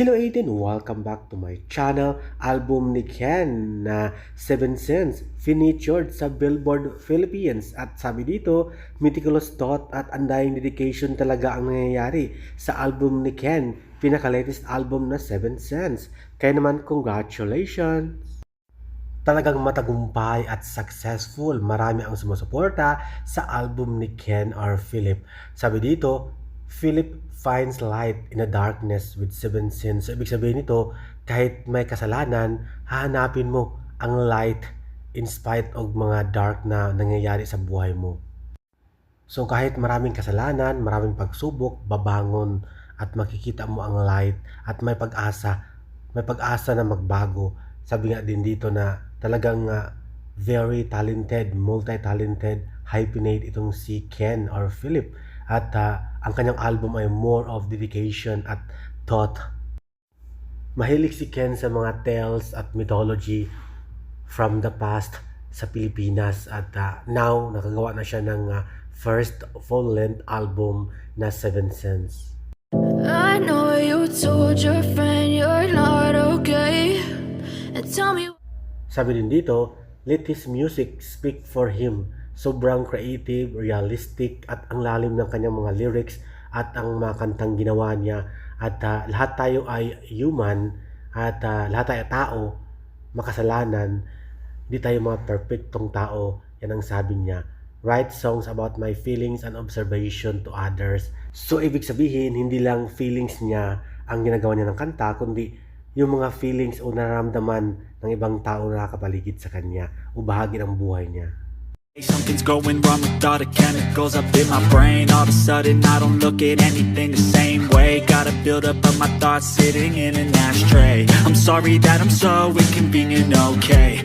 Hello Aiden! Welcome back to my channel. Album ni Ken na 7 Cents featured sa Billboard Philippines. At sabi dito, meticulous thought at undying dedication talaga ang nangyayari sa album ni Ken. Pinaka-latest album na 7 Cents. Kaya naman, congratulations! Talagang matagumpay at successful. Marami ang sumusuporta sa album ni Ken R. Philip. Sabi dito, Philip finds light in the darkness with seven sins. So, ibig sabihin nito, kahit may kasalanan, hahanapin mo ang light in spite of mga dark na nangyayari sa buhay mo. So kahit maraming kasalanan, maraming pagsubok, babangon at makikita mo ang light at may pag-asa, may pag-asa na magbago. Sabi nga din dito na talagang ah, very talented, multi-talented, hyphenate itong si Ken or Philip. At ah, ang kanyang album ay more of dedication at thought. Mahilig si Ken sa mga tales at mythology from the past sa Pilipinas at ah, now nakagawa na siya ng ah, first full-length album na Seven Sense. I know you told your friend you're not okay. And tell me Sabi din dito, let his music speak for him. Sobrang creative, realistic at ang lalim ng kanyang mga lyrics at ang mga kantang ginawa niya. At ah, lahat tayo ay human at ah, lahat tayo tao, makasalanan. Hindi tayo mga perfectong tao. Yan ang sabi niya. Write songs about my feelings and observation to others. So, ibig sabihin, hindi lang feelings niya ang ginagawa niya ng kanta, kundi yung mga feelings o nararamdaman ng ibang tao na nakapaligid sa kanya o bahagi ng buhay niya. Something's going wrong with all the chemicals up in my brain. All of a sudden I don't look at anything the same way. Gotta build up of my thoughts sitting in an ashtray. I'm sorry that I'm so inconvenient, okay